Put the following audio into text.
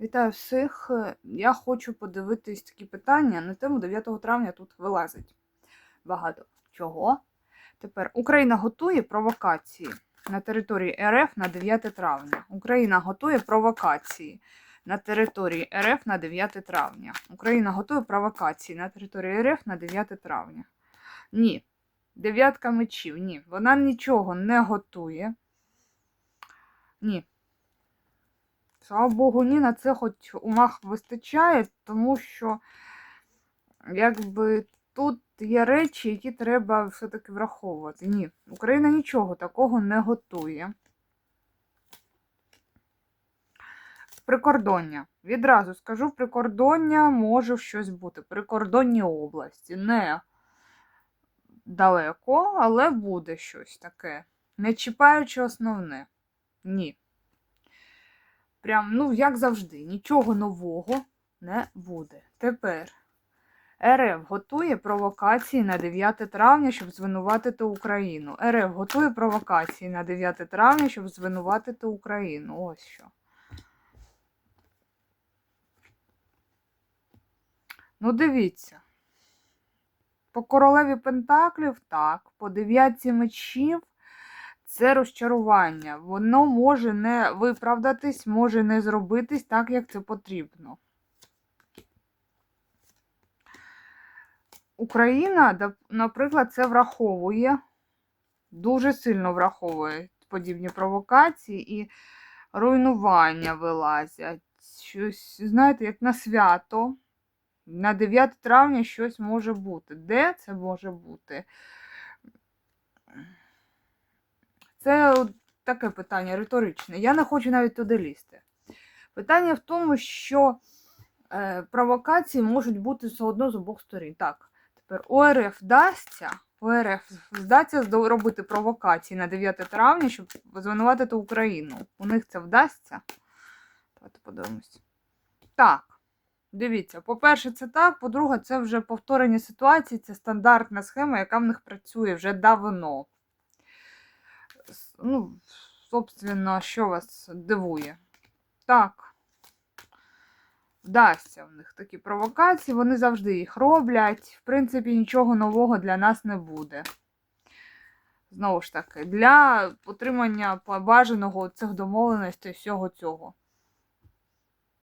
Вітаю всіх. Е, Я хочу подивитись такі питання на тему 9 травня тут вилазить. Багато чого. Тепер Україна готує провокації на території РФ на 9 травня. Україна готує провокації на території РФ на 9 травня. Україна готує провокації на території РФ на 9 травня. Ні. Дев'ятка мечів. Ні. Вона нічого не готує. Ні. Слава Богу, ні, на це хоч умах вистачає, тому що якби тут є речі, які треба все-таки враховувати. Ні, Україна нічого такого не готує. Прикордоння. Відразу скажу, прикордоння може щось бути. Прикордонні області. Не далеко, але буде щось таке. Не чіпаючи основне. Ні. Прям, ну, як завжди, нічого нового не буде. Тепер РФ готує провокації на 9 травня, щоб звинуватити Україну. РФ готує провокації на 9 травня, щоб звинуватити Україну. Ось що. Ну, дивіться. По королеві Пентаклів так, по дев'ятці мечів це розчарування. Воно може не виправдатись, може не зробитись так, як це потрібно. Україна, наприклад, це враховує, дуже сильно враховує подібні провокації і руйнування вилазять. Щось, знаєте, як на свято. На 9 травня щось може бути. Де це може бути? Це таке питання риторичне. Я не хочу навіть туди лізти. Питання в тому, що е, провокації можуть бути все одно з обох сторін. Так, тепер ОРФ вдасться, ОРФ вдасться робити провокації на 9 травня, щоб звинуватити Україну. У них це вдасться. Давайте подивимось. Так. Дивіться, по-перше, це так, по-друге, це вже повторення ситуації, це стандартна схема, яка в них працює вже давно ну, собственно, що вас дивує? Так, вдасться в них такі провокації, вони завжди їх роблять. В принципі, нічого нового для нас не буде. Знову ж таки, для отримання побажаного цих домовленостей всього цього.